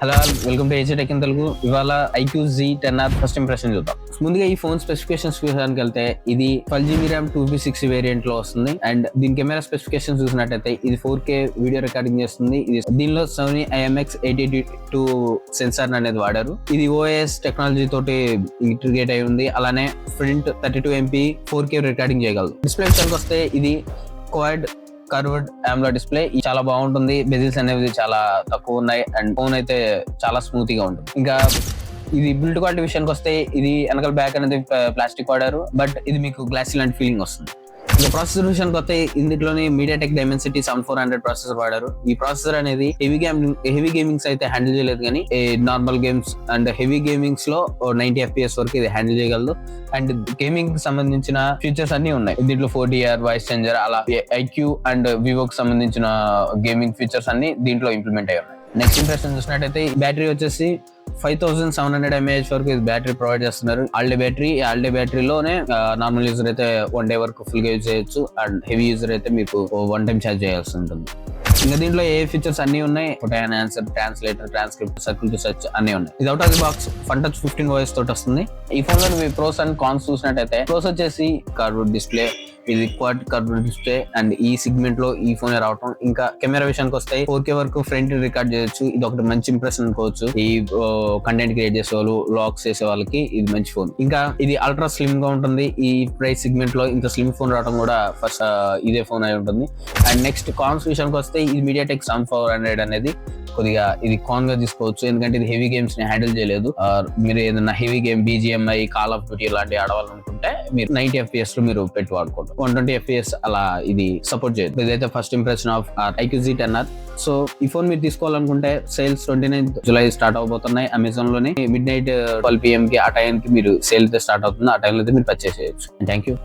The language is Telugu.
Hello welcome to AG tech in Telugu. ఇవాళ iQOO Z ten R first impression చూద్దాం. ముందుగా ఈ ఫోన్ స్పెసిఫికేషన్స్ చూసానికి వెళ్తే ఇది twelve GB RAM two B six వేరియంట్లో వస్తుంది. అండ్ దీని కెమెరా స్పెసిఫికేషన్ చూసినట్టయితే ఇది ఫోర్ కే వీడియో రికార్డింగ్ చేస్తుంది. ఇది దీనిలో Sony IMX eighty two sensor అనేది వాడారు. ఇది ఓఎస్ టెక్నాలజీ తోటి ఇంటిగ్రేట్ అయి ఉంది. అలానే front thirty two MP four K recording చేయగలదు. డిస్ప్లే విషయానికి వస్తే ఇది క్వాడ్ కర్వ్డ్ ఆమ్లో డిస్ప్లే ఇది చాలా బాగుంటుంది. బెజిల్స్ అనేవి చాలా తక్కువ ఉన్నాయి. అండ్ ఫోన్ అయితే చాలా స్మూత్గా ఉంటుంది. ఇంకా ఇది బిల్డ్ క్వాలిటీ విషయానికి వస్తే ఇది వెనకాల బ్యాక్ అనేది ప్లాస్టిక్ వాడారు. బట్ ఇది మీకు గ్లాస్ లాంటి ఫీలింగ్ వస్తుంది. ఈ ప్రాసెసర్ విషయానికి వస్తే ఇందులోని MediaTek Dimensity seven four hundred processor వాడారు. ఈ ప్రాసెసర్ అనేది హెవీ గేమ్ హెవీ గేమింగ్స్ అయితే హ్యాండిల్ చేయలేదు కానీ నార్మల్ గేమ్స్ అండ్ హెవీ గేమింగ్స్లో నైన్టీ ఎఫ్పిఎస్ వరకు ఇది హ్యాండిల్ చేయగలదు. అండ్ గేమింగ్కి సంబంధించిన ఫీచర్స్ అన్ని ఉన్నాయి. దీంట్లో ఫోర్ డిఆర్ వాయిస్ చేంజర్ అలా ఐక్యూ అండ్ వివోకి సంబంధించిన గేమింగ్ ఫీచర్స్ అన్ని దీంట్లో ఇంప్లిమెంట్ అయ్యి ఉన్నాయి. నెక్స్ట్ ఇంప్రెషన్ చూసినట్టయితే బ్యాటరీ వచ్చేసి five thousand seven hundred mAh వరకు ఇది బ్యాటరీ ప్రొవైడ్ చేస్తున్నారు. All day battery all day బ్యాటరీలోనే normal user అయితే వన్ డే వరకు ఫుల్గా యూజ్ చేయొచ్చు. అండ్ హెవీ యూజర్ అయితే మీకు వన్ టైం ఛార్జ్ చేయాల్సి ఉంటుంది. ఇంకా దీంట్లో ఏ ఫీచర్స్ అన్ని ఉన్నాయి? Photo enhancer translator transcript circle to search అన్ని ఉన్నాయి. ఇది out of the box fun touch fifteen voice తోటి వస్తుంది. ఈ ఫోన్లో ప్రోస్ అండ్ కాన్స్ చూసినట్టయితే ప్రోస్ వచ్చేసి కర్వ్ డిస్ప్లే ఇది క్వాడ్ కర్వ్ డిస్ప్లే అండ్ ఈ సిగ్మెంట్లో ఈ ఫోన్ రావటం. ఇంకా కెమెరా విషయానికి వస్తే ఫోర్ కే వరకు ఫ్రంట్ రికార్డ్ చేయొచ్చు. ఇది ఒకటి మంచి ఇంప్రెషన్ అనుకోవచ్చు. ఈ కంటెంట్ క్రియేట్ చేసే వాళ్ళు లాక్స్ చేసే వాళ్ళకి ఇది మంచి ఫోన్ ఇంకా ఇది అల్ట్రా స్లిమ్గా ఉంటుంది. ఈ ప్రైస్ సిగ్మెంట్లో ఇంత స్లిమ్ ఫోన్ రావడం కూడా ఫస్ట్ ఇదే ఫోన్ అయి ఉంటుంది. అండ్ నెక్స్ట్ కాన్స్ విషయానికి వస్తే ఇది మీడియాటెక్ సన్ ఫోర్ హండ్రెడ్ అనేది కొద్దిగా ఇది కాన్గా తీసుకోవచ్చు. ఎందుకంటే ఇది హెవీ గేమ్స్ని హ్యాండిల్ చేయలేదు. మీరు ఏదైనా heavy game BGMI call of duty లాంటివి ఆడవాలనుకుంటే మీరు నైన్టీ ఎఫ్పిఎస్లో మీరు పెట్టి వాడుకోండి. వన్ ట్వంటీ ఎఫ్పిఎస్ అలా ఇది సపోర్ట్ చేయదు. ఇదైతే first impression of iQOO Z ten R so ఈ ఫోన్ మీరు తీసుకోవాలనుకుంటే sales twenty nine July start అవబోతున్నాయి. అమెజాన్లోనే మిడ్ నైట్ ట్వెల్వ్ పిఎం కి ఆ టైంకి మీరు సేల్ అయితే స్టార్ట్ అవుతుంది. ఆ టైంలో అయితే మీరు పర్చేస్ చేయొచ్చు. Thank you